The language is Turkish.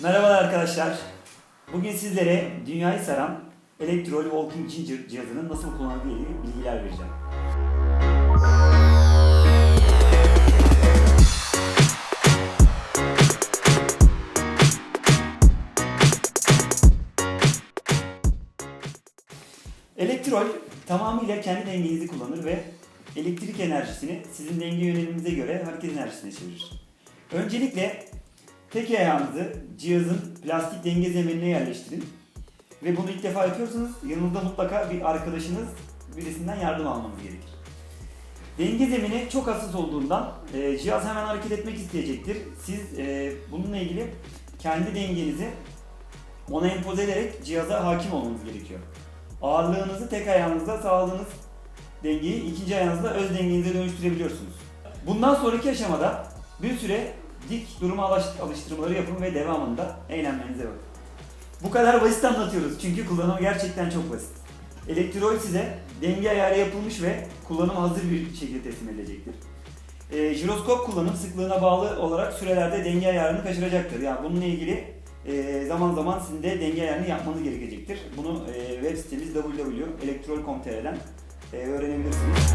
Merhabalar arkadaşlar. Bugün sizlere dünyayı saran Electrol Walking Ginger cihazının nasıl kullanıldığı bilgiler vereceğim. Elektrol tamamıyla kendi dengenizi kullanır ve elektrik enerjisini sizin denge yöneliminize göre hareket enerjisine çevirir. Öncelikle tek ayağınızı cihazın plastik denge zeminine yerleştirin. Ve bunu ilk defa yapıyorsanız yanınızda mutlaka bir arkadaşınız birisinden yardım almanız gerekir. Denge zemini çok hassas olduğundan e, cihaz hemen hareket etmek isteyecektir. Siz e, bununla ilgili kendi dengenizi ona empoze ederek cihaza hakim olmanız gerekiyor. Ağırlığınızı tek ayağınızda sağladığınız dengeyi ikinci ayağınızda öz dengenize dönüştürebiliyorsunuz. Bundan sonraki aşamada bir süre dik duruma alış- alıştırmaları yapın ve devamında eğlenmenize bakın. Bu kadar basit anlatıyoruz çünkü kullanımı gerçekten çok basit. Elektrol size denge ayarı yapılmış ve kullanım hazır bir şekilde teslim edilecektir. E, jiroskop kullanım sıklığına bağlı olarak sürelerde denge ayarını kaçıracaktır. Yani bununla ilgili e, zaman zaman sizin de denge ayarını yapmanız gerekecektir. Bunu e, web sitemiz www.elektrol.com.tr'den e, öğrenebilirsiniz.